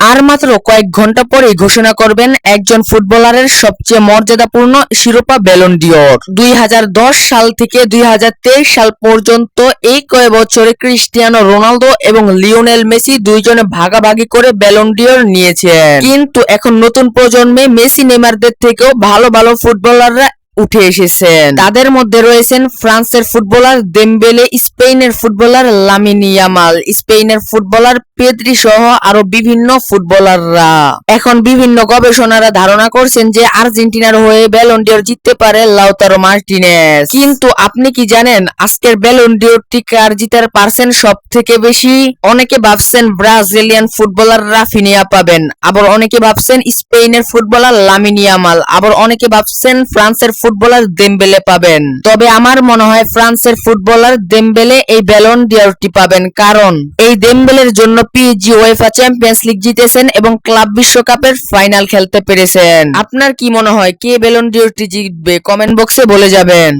আর মাত্র কয়েক ঘণ্টা পরেই ঘোষণা করবেন একজন ফুটবলারের সবচেয়ে মর্যাদাপূর্ণ শিরোপা ব্যালন ডিওর দুই হাজার দশ সাল থেকে দুই হাজার তেইশ সাল পর্যন্ত এই কয়েক বছরে ক্রিস্টিয়ানো রোনালদো এবং লিওনেল মেসি দুইজনে ভাগাভাগি করে ব্যালন ডিওর নিয়েছেন। কিন্তু এখন নতুন প্রজন্মে মেসি নেমারদের থেকেও ভালো ভালো ফুটবলাররা উঠে এসেছেন। তাদের মধ্যে রয়েছেন ফ্রান্সের ফুটবলার দেমবেলে স্পেনের ফুটবলার লামিনি ইয়ামাল স্পেনের ফুটবলার পেদ্রি সহ আরও বিভিন্ন ফুটবলাররা। এখন বিভিন্ন গবেষণারা ধারণা করছেন যে আর্জেন্টিনার হয়ে ব্যালন ডিওর জিততে পারে লাউতারো মার্টিনেজ কিন্তু আপনি কি জানেন আজকের ব্যালন ডিওরটি কার জিতার পার্সেন্ট সব থেকে বেশি? অনেকে ভাবছেন ব্রাজিলিয়ান ফুটবলার রাফিনিয়া পাবেন, আবার অনেকে ভাবছেন স্পেনের ফুটবলার লামিনিয়ামাল আবার অনেকে ভাবছেন ফ্রান্সের ফুটবলার দেমবেলে পাবেন। তবে আমার মনে হয় ফ্রান্সের ফুটবলার দেমবেলে এই ব্যালন ডিয়ারটি পাবেন, কারণ এই দেমবেলের জন্য পিএসজি ওয়েফা চ্যাম্পিয়ন্স লিগ জিতেছেন এবং ক্লাব বিশ্বকাপের ফাইনাল খেলতে পেরেছেন। আপনার কি মনে হয়, কে ব্যালন ডিওরটি জিতবে? কমেন্ট বক্সে বলে যাবেন।